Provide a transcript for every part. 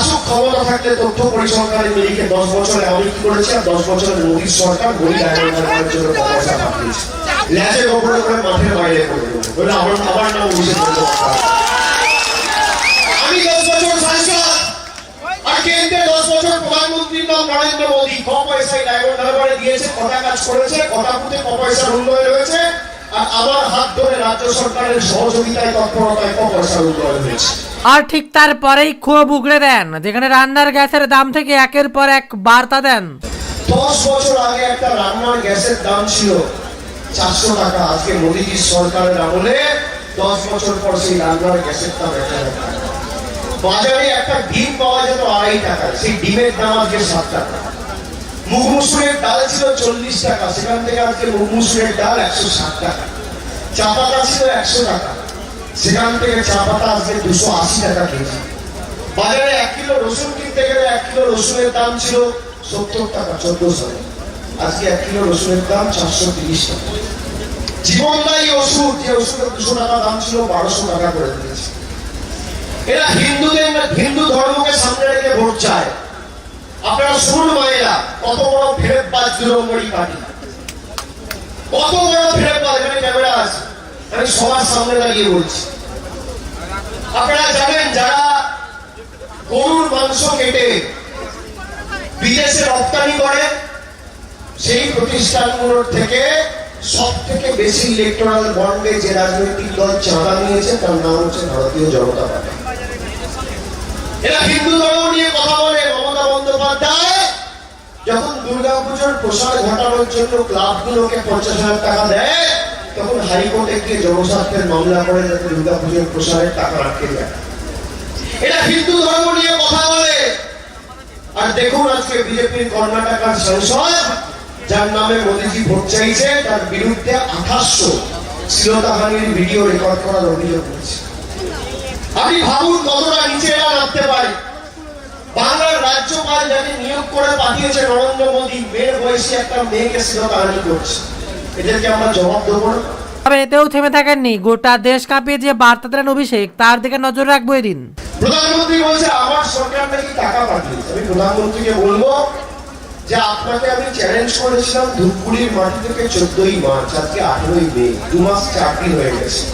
আসুক ক্ষমতা থাকলে তথ্য পরিসংখ্যানের মিলিকে দশ বছরে আমি কি করেছি, আর দশ বছরের মোদীর সরকার ডায়মন্ড হারবারের জন্য পয়সা পাঠিয়েছে। করে মাঠের বাইরে করে দেবো আমার আমার নাম আমি দশ বছর কাজ করেছে উন্নয়ন আর আমার হাত ধরে রাজ্য সরকারের সহযোগিতায়, তৎপরতায় ক পয়সার উন্নয়ন হয়েছে। আর ঠিক তারপরেই ক্ষোভ উগড়ে দেন, যেখানে রান্নার গ্যাসের দাম থেকে একের পর এক বার্তা দেন। দশ বছর আগে একটা রান্নার গ্যাসের দাম ছিল চারশো টাকা, আজকে মোদীজির সরকারের আমলে দশ বছর পর সেই রান্নার গ্যাসের দাম বাজারে একটা ডিম পাওয়া যেত আড়াই টাকা, সেই ডিমের দাম আজকে সাত টাকা। মুগ মুসুরের ডাল ছিল চল্লিশ টাকা, সেখান থেকে আজকে মুগ মুসুরের ডাল একশো ষাট টাকা। চা পাতা ছিল একশো টাকা। সেখান থেকে চা পাতা আজকে দুশো আশি টাকা কেজি। বাজারে এক কিলো রসুন কিনতে গেলে এক কিলো রসুনের দাম ছিল সত্তর টাকা চোদ্দ সালে আজকে এক কিলো রসুনের দাম চারশো তিরিশ টাকা। জীবনদায়ী ওষুধ, যে ওষুধের দুশো টাকা দাম ছিল বারোশো টাকা করে দিয়েছে। এরা হিন্দুদের হিন্দু ধর্মকে সামনে রেখে ভোট চায়। আপনারা শুনুন মায়েরা, কত বড় ফেরত বাজ দুরঙ্গড়ি পার্টি। কত বড় ফেরত এখানে ক্যামেরা আছে। আমি সবার সামনে দাঁড়িয়ে বলছি। আপনারা জানেন, যারা গরুর মাংস কেটে বিদেশে রপ্তানি করে, সেই প্রতিষ্ঠানগুলোর থেকে সব থেকে বেশি ইলেকট্রাল বন্ডে যে রাজনৈতিক দল চাঁদা নিয়েছে, তার নাম হচ্ছে ভারতীয় জনতা পার্টি। এরা হিন্দু ধর্ম নিয়ে কথা বলে, মমতা বন্দ্যোপাধ্যায় যখন দুর্গাপুজোর প্রসার ঘটানোর জন্য ক্লাবগুলোকে পঞ্চাশ হাজার টাকা দেয় তখন হাইকোর্টে গিয়ে জনস্বার্থের মামলা করে যাতে দুর্গাপুজোর প্রসারের টাকা যায়। এরা হিন্দু ধর্ম নিয়ে কথা বলে। আর দেখুন আজকে বিজেপির কর্ণাটকার যার নামে মোদীজি ভোট চাইছে, তার বিরুদ্ধে আঠাশশো শ্লীলতাহানির ভিডিও রেকর্ড করার অভিযোগ করেছে আপনি ভাবুন কতটা নিচে এরা নামতে পারে। বাংলার রাজ্যপাল যাকে নিয়োগ করে পাঠিয়েছে নরেন্দ্র মোদী, মেয়ের বয়সী একটা মেয়েকে শ্লীলতাহানি করছে। এদেরকে আমরা জবাব দেবো না। তবে এতেও থেমে থাকেননি। গোটা দেশ কাঁপিয়ে যে বার্তা দিলেন অভিষেক তার দিকে নজর রাখব এদিন। প্রধানমন্ত্রী বলছে আমার সরকার নাকি টাকা পাঠিয়েছে। আমি প্রধানমন্ত্রীকে বলব যে আপনাকে আমি চ্যালেঞ্জ করেছিলাম ধূপগুড়ির মাটি থেকে চোদ্দই মার্চ আজকে আঠেরোই মে দু মাস চাকরি হয়ে গেছে।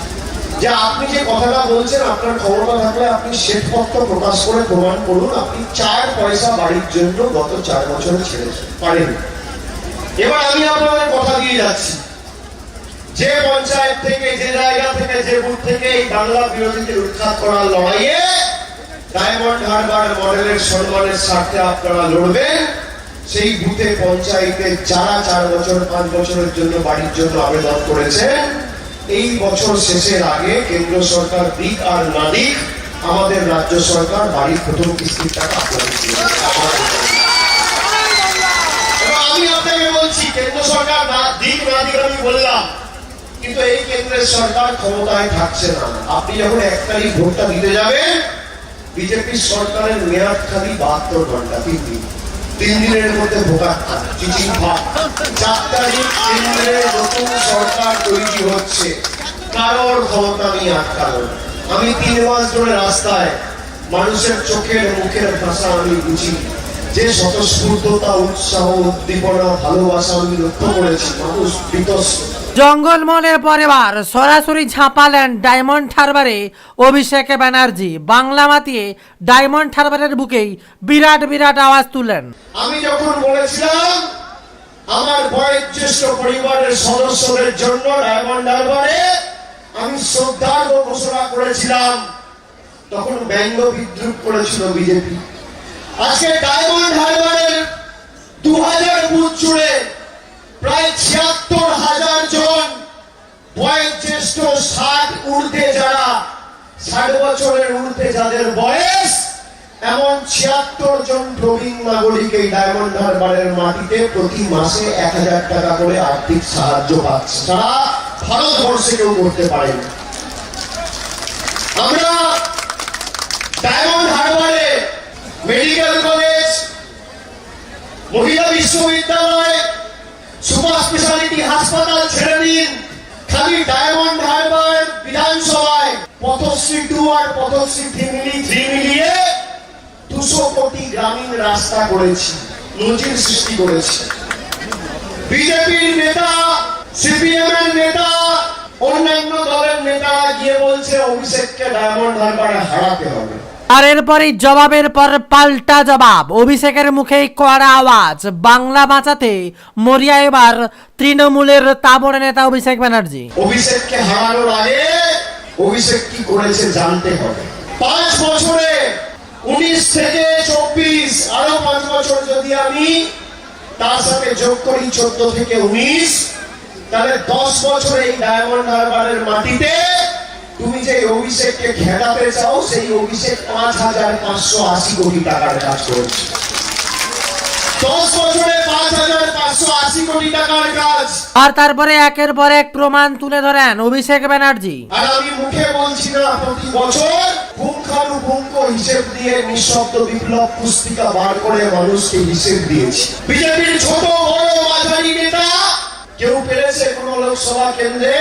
যে আপনি যে কথাটা বলছেন আপনার ক্ষমতা থাকলে আপনি শ্বেতপত্র প্রকাশ করে প্রমাণ করুন আপনি চার পয়সা বাড়ির জন্য গত চার বছরে ছেড়েছেন পারেন এবার আমি আপনাদের কথা দিয়ে যাচ্ছি। যে পঞ্চায়েত থেকে, যে জায়গা থেকে, যে বুথ থেকে এই বাংলা বিরোধীদের উৎখাত করার লড়াইয়ে ডায়মন্ড হারবার মডেলের সম্মানের স্বার্থে আপনারা লড়বেন। সেই বুথে পঞ্চায়েতে যারা চার বছর, পাঁচ বছরের জন্য বাড়ির জন্য আবেদন করেছেন, এই বছর শেষের আগে কেন্দ্র সরকার দিক আর না আমাদের রাজ্য সরকার বাড়ির প্রথম কিস্তির টাকা আপনাদের দিয়ে দেবে। আপনাদের দিয়ে দেবে। এবার আমি আপনাকে বলছি কেন্দ্র সরকার না দিক না দিক আমি বললাম, কিন্তু এই কেন্দ্রের সরকার ক্ষমতায় থাকছে না। আপনি যখন এক তারিখ ভোটটা দিতে যাবেন, বিজেপি সরকারের মেয়াদ খালি বাহাত্তর ঘণ্টা, তিন দিন। তিন দিনের মধ্যে ভোটার চিঠি চার তারিখ কেন্দ্রে নতুন সরকার তৈরি হচ্ছে। কারোর ক্ষমতা নিয়ে আটকানো আমি তিন মাস ধরে রাস্তায় মানুষের চোখের মুখের ভাষা আমি বুঝি যে স্বতঃস্ফূর্ততা উৎসাহ উদ্দীপনা ভালোবাসা আমি লক্ষ্য করেছি মানুষ বিতস্ত। জঙ্গলমহলের পরেবার সরাসরি ঝাঁপালেন ডায়মন্ড হারবারে অভিষেক ব্যানার্জি। বাংলা মাতিয়ে ডায়মন্ড হারবারের বুকেই বিরাট বিরাট আওয়াজ তুলেন আমি যখন বলেছিলাম আমার বয়োজ্যেষ্ঠ পরিবারের সদস্যদের জন্য ডায়মন্ড হারবারে আমি শ্রদ্ধার ঘোষণা করেছিলাম তখন ব্যঙ্গ বিদ্রুপ করেছিল বিজেপি। আজকে ডায়মন্ড হারবারের দু হাজার বুথ জুড়ে প্রায় ছিয়াত্তর হাজার জন বয়োজ্যেষ্ঠ ষাট ঊর্ধ্বে যারা, ষাট বছরের ঊর্ধ্বে যাদের বয়স, এমন ছিয়াত্তর জন প্রবীণ নাগরিক এই ডায়মন্ড হারবারের মাটিতে প্রতি মাসে এক হাজার টাকা করে আর্থিক সাহায্য পাচ্ছে। তারা ভারতবর্ষে কেউ করতে পারেন। আমরা ডায়মন্ড হারবারে মেডিকেল কলেজ, মহিলা বিশ্ববিদ্যালয়, সুপার স্পেশালিটি হাসপাতাল ছেড়ে দিন। খালি ডায়মন্ড হারবার বিধানসভায় পথশ্রী টু আর পথশ্রী থ্রি মিলি, থ্রি মিলিয়ে দুশো কোটি গ্রামীণ রাস্তা করেছি, নজির সৃষ্টি করেছি। বিজেপির নেতা সিপিএম এর নেতা, অন্যান্য দলের নেতা গিয়ে বলছে, অভিষেককে ডায়মন্ড হারবারে হারাতে হবে। আর এরপরই জবাবের পর পাল্টা জবাব। অভিষেকের মুখেই কড়া আওয়াজ। বাংলা বাঁচাতে মরিয়া এবার তৃণমূলের তাবড় নেতা অভিষেক ব্যানার্জি। অভিষেককে হারানোর আগে অভিষেক কি করেছে জানতে হবে। পাঁচ বছরে উনিশ থেকে চব্বিশ আরও পাঁচ বছর যদি আমি তার সাথে যোগ করি চোদ্দ থেকে উনিশ, তাহলে দশ বছরে এই ডায়মন্ড হারবারের মাটিতে তুমি যে অভিষেককে খেলাতে চাও সেই অভিষেক পাঁচ হাজার পাঁচশো আশি কোটি টাকার কাজ করেছে। দশ বছরে পাঁচ হাজার পাঁচশো আশি কোটি টাকার কাজ। আর তারপরে একের পর এক প্রমাণ তুলে ধরেন অভিষেক ব্যানার্জি। আর আমি মুখে বলছি না প্রতি বছর পুঙ্খানুপুঙ্খ হিসেব দিয়ে নিঃশব্দ বিপ্লব পুস্তিকা বার করে মানুষকে হিসেব দিয়েছি। বিজেপির ছোট বড় মাঝারি নেতা কেউ পেরেছে কোন লোকসভা কেন্দ্রে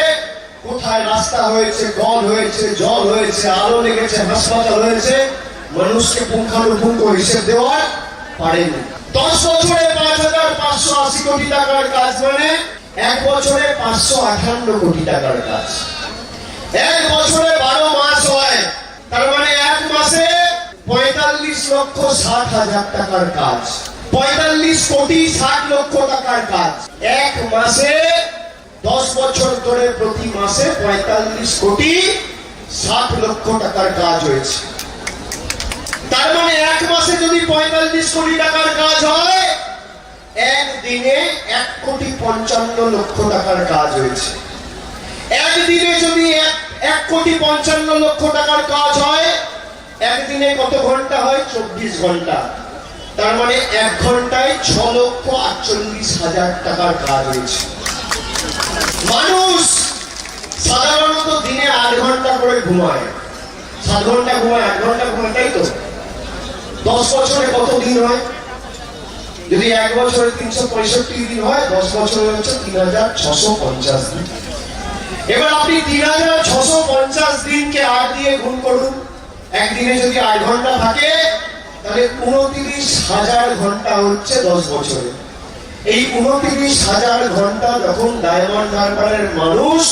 কোথায় রাস্তা হয়েছে কল হয়েছে, জল হয়েছে, আলো লেগেছে, হাসপাতাল হয়েছে, মানুষকে পুঙ্খানুপুঙ্খ হিসেব দেওয়ার পারেনি। দশ বছরে পাঁচ হাজার পাঁচশো আশি কোটি টাকার কাজ মানে এক বছরে পাঁচশো আঠান্ন কোটি টাকার কাজ। এক বছরে বারো মাস হয়, তার মানে এক মাসে পঁয়তাল্লিশ লক্ষ ষাট হাজার টাকার কাজ। পঁয়তাল্লিশ কোটি ষাট লক্ষ টাকার কাজ। এক মাসে দশ বছর ধরে প্রতি মাসে পঁয়তাল্লিশ কোটি ষাট লক্ষ টাকার কাজ হয়েছে। তার মানে এক মাসে যদি পঁয়তাল্লিশ কোটি টাকার কাজ হয়, একদিনে এক কোটি পঞ্চান্ন লক্ষ টাকার কাজ হয়েছে। একদিনে যদি এক কোটি পঞ্চান্ন লক্ষ টাকার কাজ হয়, একদিনে কত ঘণ্টা হয়? চব্বিশ ঘণ্টা। তার মানে এক ঘন্টায় ছ লক্ষ আটচল্লিশ হাজার টাকার কাজ হয়েছে। মানুষ সাধারণত দিনে আট ঘণ্টা করে ঘুমায়। সাত ঘণ্টা ঘুমায়, আট ঘণ্টা ঘুমায়, তাই তো? দশ বছরে কত দিন হয়? যদি এক বছরে তিনশো পঁয়ষট্টি দিন হয়, দশ বছরে হচ্ছে তিন হাজার ছশো পঞ্চাশ দিন। এবার আপনি তিন হাজার ছশো পঞ্চাশ দিনকে আট দিয়ে গুণ করুন। একদিনে যদি আট ঘণ্টা থাকে, তাহলে উনত্রিশ হাজার ঘণ্টা হচ্ছে দশ বছরে। এই উনত্রিশ হাজার ঘণ্টা যখন ডায়মন্ড হারবারের মানুষ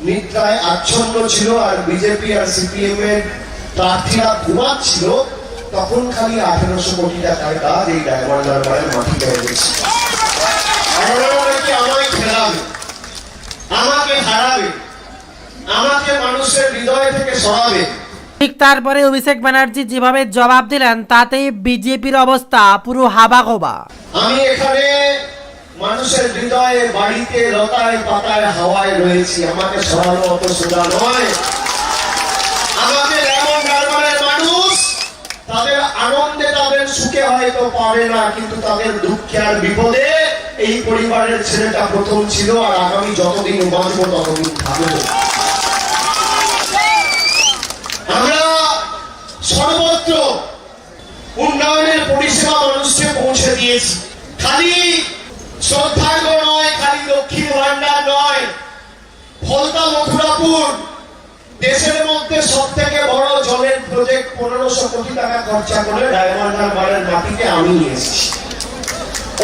নিদ্রায় আচ্ছন্ন ছিল আর বিজেপি আর সিপিএম এর প্রার্থীরা ঘুমাচ্ছিল তখন খালি আঠেরোশো কোটি টাকার কাজ এই ডায়মন্ড হারবারের মাটিতে আপনারা আমায় খেলাবে? আমাকে হারাবে? আমাকে মানুষের হৃদয় থেকে সরাবে? ঠিক তারপরে অভিষেক ব্যানার্জি যেভাবে জবাব দিলেন, তাতেই বিজেপির অবস্থা পুরো হাবাগোবা আমি এখানে মানুষের হৃদয়ে বাড়িতে লতায় পাতায় হাওয়ায় রয়েছি। আমাকে সরানো অত সোজা নয়। আমাকে এমন ডারবারের মানুষ, তাদের আনন্দে তাদের সুখে হয়তো পাবে না, কিন্তু তাদের দুঃখে আর বিপদে এই পরিবারের ছেলেটা প্রথম ছিল আর আগামী যতদিন বাঁচবো ততদিন থাকব আমরা সর্বত্র উন্নয়নের পরিষেবা মানুষকে পৌঁছে দিয়েছি। খালি শ্রদ্ধার্ঘ নয়, খালি দক্ষিণ ভান্ডার নয়। ফলতা মথুরাপুর দেশের মধ্যে সব থেকে বড় জলের প্রজেক্ট পনেরোশো কোটি টাকা খরচা করে ডায়মন্ড হারবারের মাটিতে আমি নিয়ে এসেছি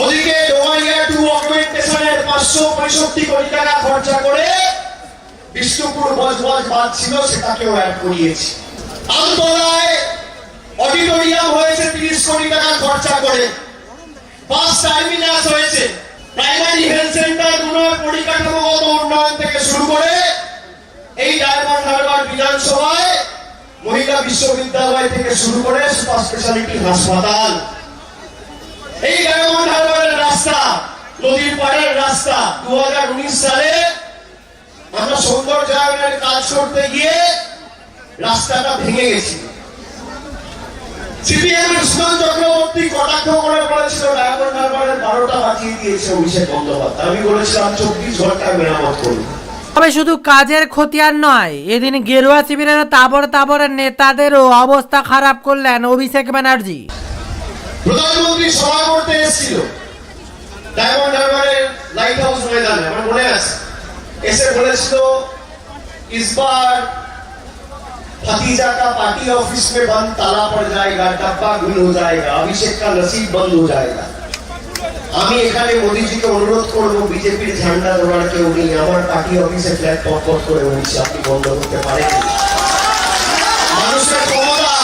ওদিকে ডোমাইয়া টু অগমেন্টেশনের পাঁচশো পঁয়ষট্টি কোটি টাকা খরচা করে বিষ্ণুপুর বজবজ বাদ ছিল, সেটাকেও অ্যাড করিয়েছি। আমতলায় অডিটোরিয়াম হয়েছে তিরিশ কোটি টাকা খরচা করে। বাস টার্মিনাস হয়েছে। প্রাইমারি হেলথ সেন্টারগুলোর পরিকাঠামোগত উন্নয়ন থেকে শুরু করে এই ডায়মন্ড হারবার বিধানসভায় মহিলা বিশ্ববিদ্যালয় থেকে শুরু করে সুপার স্পেশালিটি হাসপাতাল। এই ডায়মন্ড হারবারের রাস্তা, নদীর পাড়ের রাস্তা দু হাজার উনিশ সালে আমরা সৌন্দর্যায়নের কাজ করতে গিয়ে রাস্তাটা ভেঙে গেছিল সিপিএম এর সুমন চক্রবর্তী কটাক্ষ করে বলেছিল ডায়মন্ড হারবারের বারোটা দিয়েছে অভিষেক বন্দ্যোপাধ্যায়। আমি বলেছিলাম চব্বিশ ঘন্টায় মেরামত করুন। তবে শুধু কাজের খতিয়ান নয় এদিন গেরুয়া শিবিরের তাবড় তাবড় নেতাদেরও অবস্থা খারাপ করলেন অভিষেক ব্যানার্জি। প্রধানমন্ত্রী সভা করতে এসেছিল। ডায়মন্ড হারবারের লাইট হাউস ময়দানে আমার মনে আছে। এসে বলেছিল ইসবার भतीजा का पार्टी ऑफिस में बंद ताला पड़ जाएगा डब्बा गुल हो जाएगा अभिषेक का नसीब बंद हो जाएगा আমি এখানে মোদিজিকে অনুরোধ করবো বিজেপির ঝান্ডা ধরার কেউ নেই আমার পার্টি অফিসে ফ্ল্যাট পট করে উঠছে আপনি বন্ধ করতে পারেন মানুষের ক্ষমতা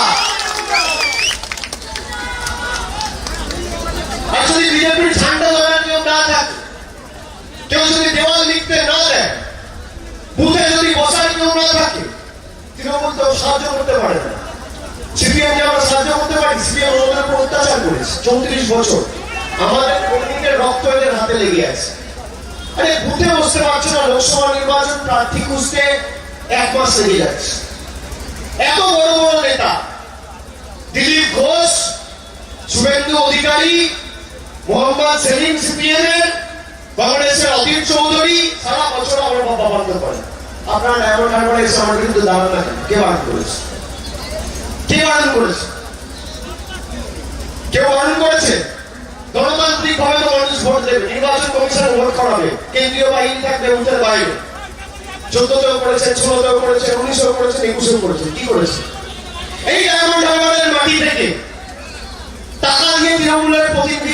আর যদি বিজেপির ঝান্ডা ধরার কেউ না থাকে কেউ যদি দেওয়াল লিখতে না দেয় বুথে যদি বসার কেউ না থাকে তৃণমূল তো সাহায্য করতে পারে না। সিপিএম কে আমরা সাহায্য করতে পারি সিপিএম আমাদের উপর অত্যাচার করেছে, চৌত্রিশ বছর। আমাদের কর্মীদের রক্ত এদের হাতে লেগে আছে। আরে বুথে বসতে না, লোকসভা নির্বাচন প্রার্থী খুঁজতে এক মাস লেগে যাচ্ছে। এত বড় বড় নেতা, দিলীপ ঘোষ, শুভেন্দু অধিকারী, মোহাম্মদ সেলিম সিপিএম এর কংগ্রেসের অধীর চৌধুরী, সারা বছর আমার বাবা বন্ধ করে আপনার ডায়মন্ড হারবারে এসে আমার বিরুদ্ধে দাঁড়ান? কে বারণ করেছে? কে বারণ করেছে? কেউ বারণ করেছে? গণতান্ত্রিক ভাবে তো মানুষ ভোট দেবে। নির্বাচন কমিশন ভোট করাবে কেন্দ্রীয় বাহিনী থাকবে উঠে বাইরে। চোদ্দতেও করেছেন ষোলোতেও করেছেন উনিশেও করেছেন একুশেও করেছেন কি করেছে? এই ডায়মন্ড হারবারের মাটি থেকে টাকা দিয়ে তৃণমূলের প্রতিনিধি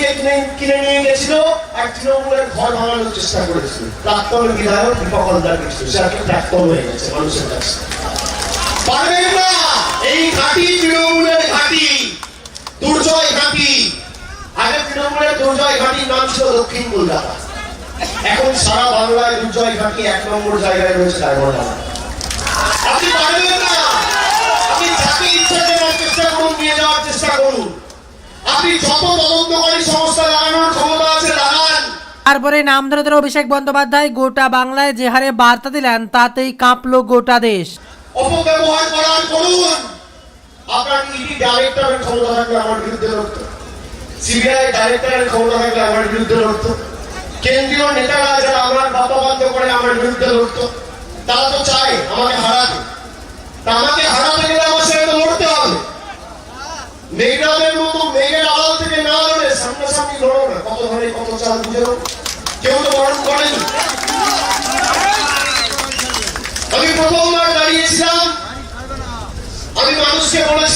কিনে নিয়ে গেছিল, আর তৃণমূলের ঘর ভাঙানোর চেষ্টা করেছিল। প্রাক্তন বিধায়ক দীপক গেছিল সে প্রাক্তন হয়ে গেছে, মানুষের কাছে। পারবেন না! এই ঘাটি তৃণমূলের ঘাটি, দুর্জয় ঘাটি। আগে তৃণমূলের দুর্জয় ঘাটির নাম ছিল দক্ষিণ কলকাতা। এখন সারা বাংলায় দুর্জয় ঘাটি এক নম্বর জায়গায় রয়েছে ডায়মন্ড আপনি পারবেন না আপনি যাকে ইচ্ছা দেওয়ার চেষ্টা করুন নিয়ে যাওয়ার চেষ্টা করুন আপনি যত তদন্তকারী সংস্থা লাগানোর ক্ষমতা আছে লাগান তারপরে নাম ধরে ধরে অভিষেক বন্দ্যোপাধ্যায় গোটা বাংলায় যে হারে বার্তা দিলেন, তাতেই কাঁপলো গোটা দেশ। অপব্যবহার করার করুন। আপনার ইডি ক্ষমতা থাকলে আমার বিরুদ্ধে সিবিআই ক্ষমতা থাকলে আমার বিরুদ্ধে কেন্দ্রীয় নেতারা যারা আমার বন্ধ করে আমার বিরুদ্ধে তারা তো চায় আমাকে হারাতে। তা আমাকে হারাতে গেলে আমার লড়তে হবে। মেঘনাদের মতো মেঘের আড়াল থেকে না লড়ে সামনাসামনি লড়ো না। কত কত চাল বুঝে। কেউ তো বরণ করেন? আমি প্রথমবার দাঁড়িয়েছিলাম। আমি মানুষকে বলেছিলাম